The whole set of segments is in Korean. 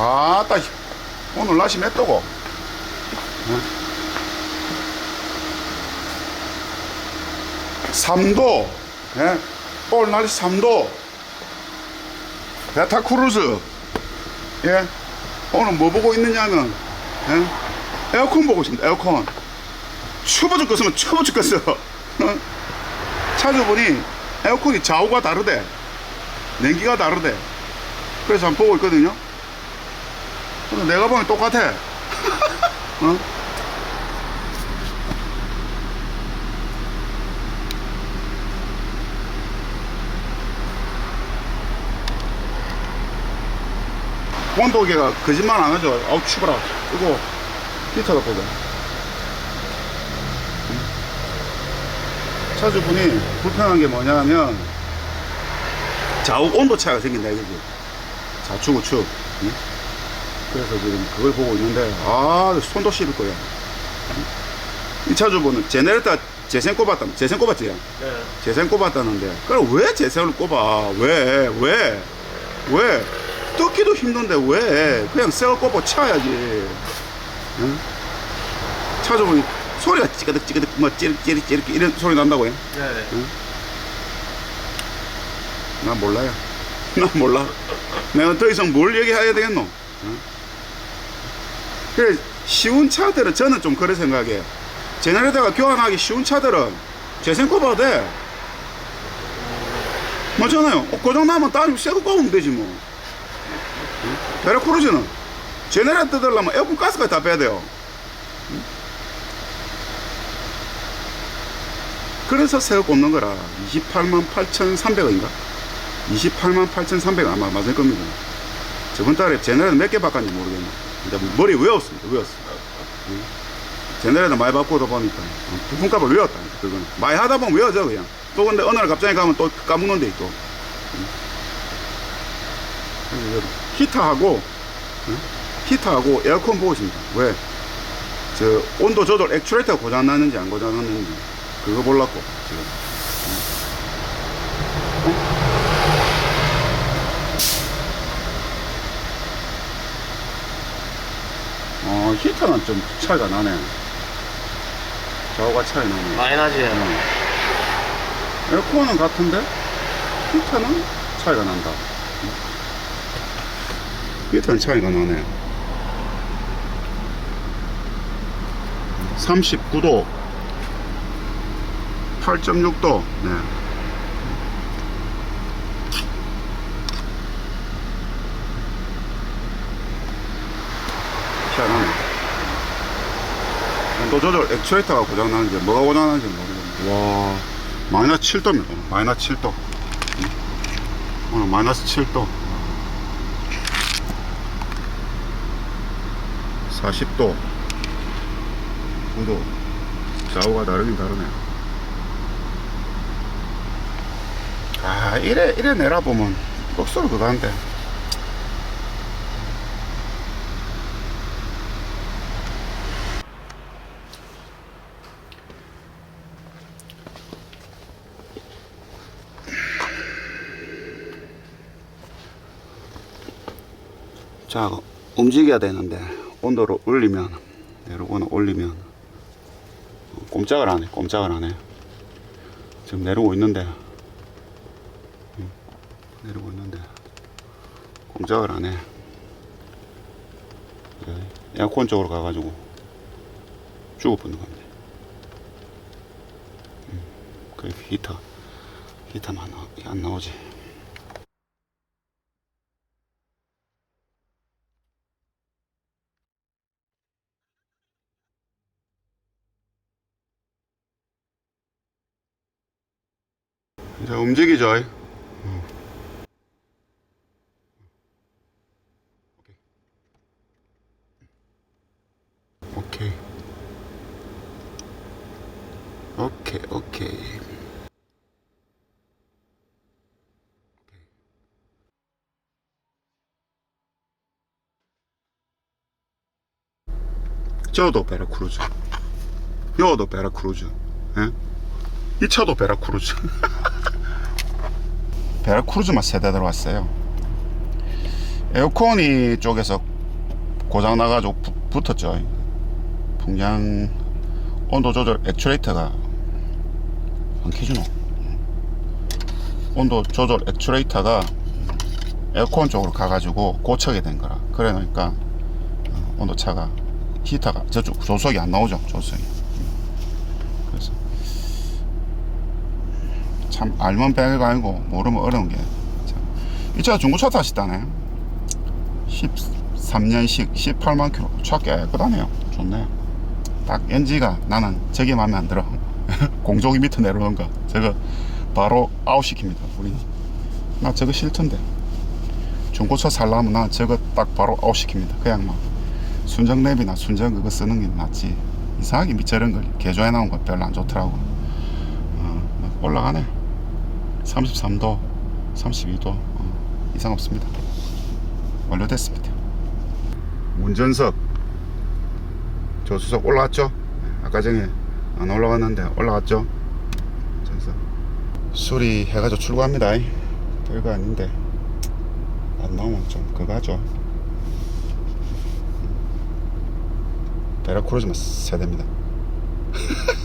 아따 오늘 날씨 맵다고? 삼도. 예? 오늘 날씨 3도. 베타 크루즈. 예? 오늘 뭐 보고 있느냐면 예? 에어컨 보고 있습니다 에어컨. 추워 죽겠으면 추워 죽겠어 어? 찾아보니 에어컨이 좌우가 다르대. 냉기가 다르대. 그래서 한번 보고 있거든요 근데 내가 보면 똑같아. 어? 온도계가 거짓말 안 하죠. 아우 추워라. 이거 히터가 보자. 차주분이 불편한 게 뭐냐면 좌우 온도 차이가 생긴다 이거지. 좌측 우측. 응? 그래서 지금 그걸 보고 있는데 아 손도 시릴 거야 응? 이 차주분은 제네레이터 재생 꼽았다 재생 꼽았지 네. 재생 꼽았다는데 그럼 왜 재생을 꼽아 왜 왜? 왜? 뜯기도 힘든데 왜 그냥 새걸 꼽아 차야지 응? 차주분이 소리가 찌그득 찌그득 뭐 찌릿 찌릿 이런 소리 난다고요? 네. 난 몰라요. 난 몰라. 내가 더 이상 뭘 얘기해야 되겠노? 응? 그래, 쉬운 차들은 저는 좀 그런 생각이에요. 제네레이터가 교환하기 쉬운 차들은 재생 꼽아도 돼. 맞잖아요. 어, 고장 나면 따로 새거 꼽으면 되지 뭐. 응? 베라크루즈는 제네레이터 뜯으려면 에어컨 가스까지 다 빼야 돼요. 응? 그래서 새거 꼽는 거라. 28만 8,300원인가? 28만 8,300원 아마 맞을 겁니다. 저번 달에 제네레이터 몇 개 바꿨는지 모르겠네. 근데 머리 외웠습니다. 응? 제네레이터 많이 바꾸다 보니까 부품값을 외웠다. 그거는 많이 하다 보면 외워져 그냥. 또 근데 어느 날 갑자기 가면 또 까먹는 데 있고. 응? 그래서 이거 히터하고 응? 히터하고 에어컨 보고 있습니다. 왜? 저 온도 조절 액추레이터가 고장 났는지 안 고장 났는지 그거 보려고 지금. 어, 히터는 좀 차이가 나네. 좌우가 차이 나네. 많이 나지. 에어컨은 같은데 히터는 차이가 난다. 히터는 차이가 나네. 39도, 8.6도. 네. 온도 조절 액추에이터가 고장나는지 뭐가 고장나는지 모르겠네. 와, 마이너스 7도입니다. 마이너스 7도. 오늘 마이너스 7도. 40도. 9도. 좌우가 다르긴 다르네. 아, 이래, 이래 내려보면 kok소로 그거한데. 자, 움직여야 되는데, 온도를 올리면, 내려오거나 올리면, 어, 꼼짝을 안 해, 꼼짝을 안 해. 지금 내려오고 있는데, 음, 내려오고 있는데, 꼼짝을 안 해. 예, 에어컨 쪽으로 가가지고, 죽어버는. 음, 그 히터, 히터만 안 나오지. 이제 움직이죠. 저도 베라크루즈. 여도 베라크루즈. 예? 이 차도 베라크루즈. 베라크루즈만 세대 들어왔어요. 에어컨이 쪽에서 고장 나가지고 부- 붙었죠. 풍량 온도 조절 액추레이터가 안 켜주노. 온도 조절 액추레이터가 에어컨 쪽으로 가가지고 고쳐게 된 거라. 그래 놓으니까 어, 온도 차가 히터가 저쪽 조석이 안 나오죠. 조석이. 그래서 참 알면 배가 아니고 모르면 어려운 게. 참. 이 차가 중고차 타시다네. 13년식 18만 킬로. 차 깨끗하네요. 좋네요 딱 엔지가 나는 저게 마음에 안 들어. 공조기 밑에 내려오는 거. 저거 바로 아웃시킵니다. 우리 나 저거 싫던데. 중고차 살라면 나 저거 딱 바로 아웃시킵니다. 그냥 막 순정 랩이나 순정 그거 쓰는 게 낫지. 이상하게 미 저런 걸. 개조해 나온 거 별로 안 좋더라고. 어, 막 올라가네 33도 32도 어, 이상 없습니다 완료됐습니다. 운전석 조수석 올라갔죠? 아까 전에 안 올라갔는데 올라갔죠? 전석 수리해가지고 출고합니다. 별거 아닌데 안 나오면 좀 그거 하죠. 베라크루즈만 세대입니다.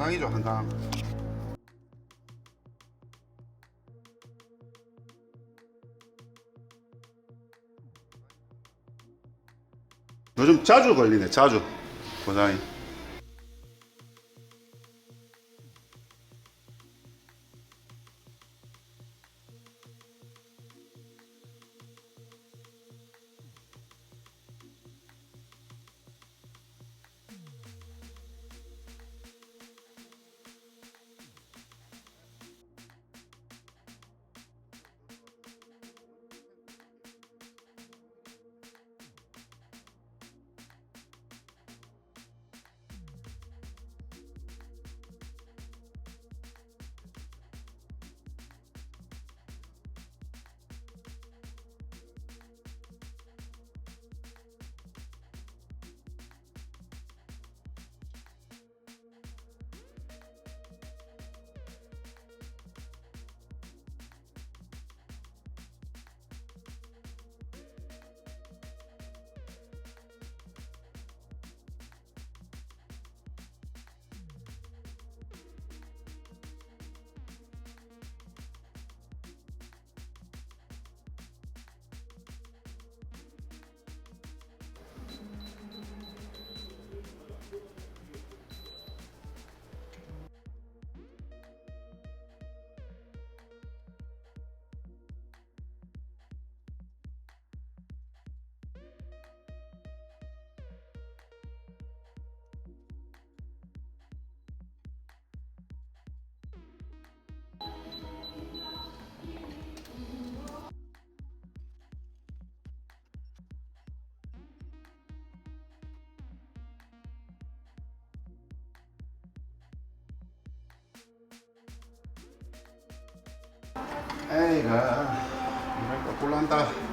한강이죠 한강. 요즘 자주 걸리네 자주. 고장이 내가 이럴 거 곤란다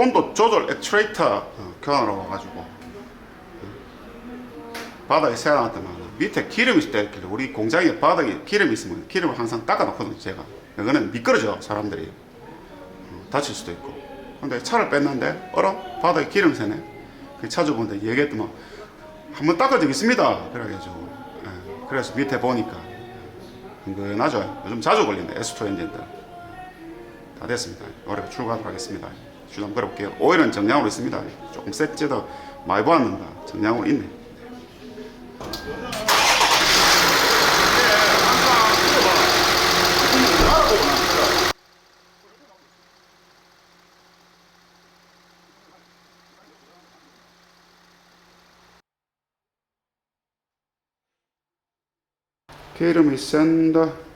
온도 조절 액추레이터 어, 교환하러 와가지고 바닥에 세워놨더만 밑에 기름이 있을 때 있길래 우리 공장에 바닥에 기름이 있으면 기름을 항상 닦아놓거든요 제가. 이거는 미끄러져 사람들이. 어, 다칠 수도 있고. 근데 차를 뺐는데 어라? 바닥에 기름 새네? 그 차주분한테 얘기했더만 한번 닦은 적 있습니다. 그래가지고 예, 그래서 밑에 보니까 은근하죠. 요즘 자주 걸리네 S2 엔진들. 다 됐습니다. 올해 출고하도록 하겠습니다. 줄 한번 걸어볼게요. 오일은 정량으로 있습니다. 조금 셋째도 많이 보았는가 정량으로 있네. 기름이 센다.